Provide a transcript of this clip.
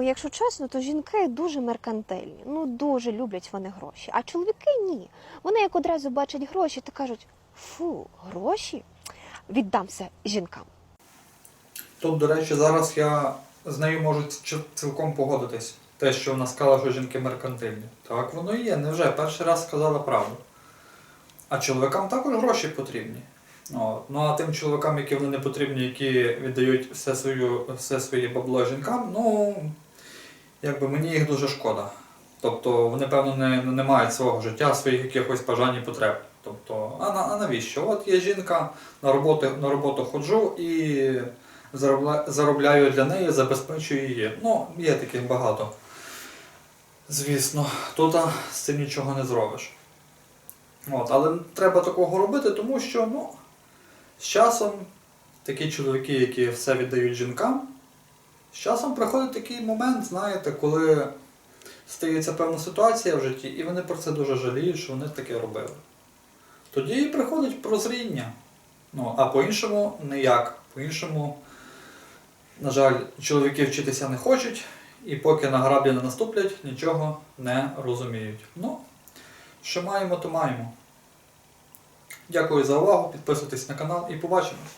Ой, якщо чесно, то жінки дуже меркантильні. Ну дуже люблять вони гроші. А чоловіки ні. Вони як одразу бачать гроші, то кажуть: фу, гроші? Віддам все жінкам. Тут, до речі, зараз я з нею можу цілком погодитись. Те, що вона сказала, що жінки меркантильні. Так воно і є, невже перший раз сказала правду. А чоловікам також гроші потрібні. От. Ну а тим чоловікам, які вони не потрібні, які віддають все, свою, все своє бабло жінкам, ну якби мені їх дуже шкода. Тобто вони, певно, не, не мають свого життя, своїх якихось бажань і потреб. Тобто, а, на, а навіщо? От є жінка, на роботу, на роботу ходжу і заробля, заробляю для неї, забезпечую її. Ну, є таких багато. Звісно, тут з цим нічого не зробиш. От, але не треба такого робити, тому що ну, з часом такі чоловіки, які все віддають жінкам, з часом приходить такий момент, знаєте, коли стається певна ситуація в житті, і вони про це дуже жаліють, що вони таке робили. Тоді і приходить прозріння. Ну, а по-іншому ніяк. По-іншому, на жаль, чоловіки вчитися не хочуть, і поки на граблі не наступлять, нічого не розуміють. Ну, що маємо, то маємо. Дякую за увагу, підписуйтесь на канал і побачимось.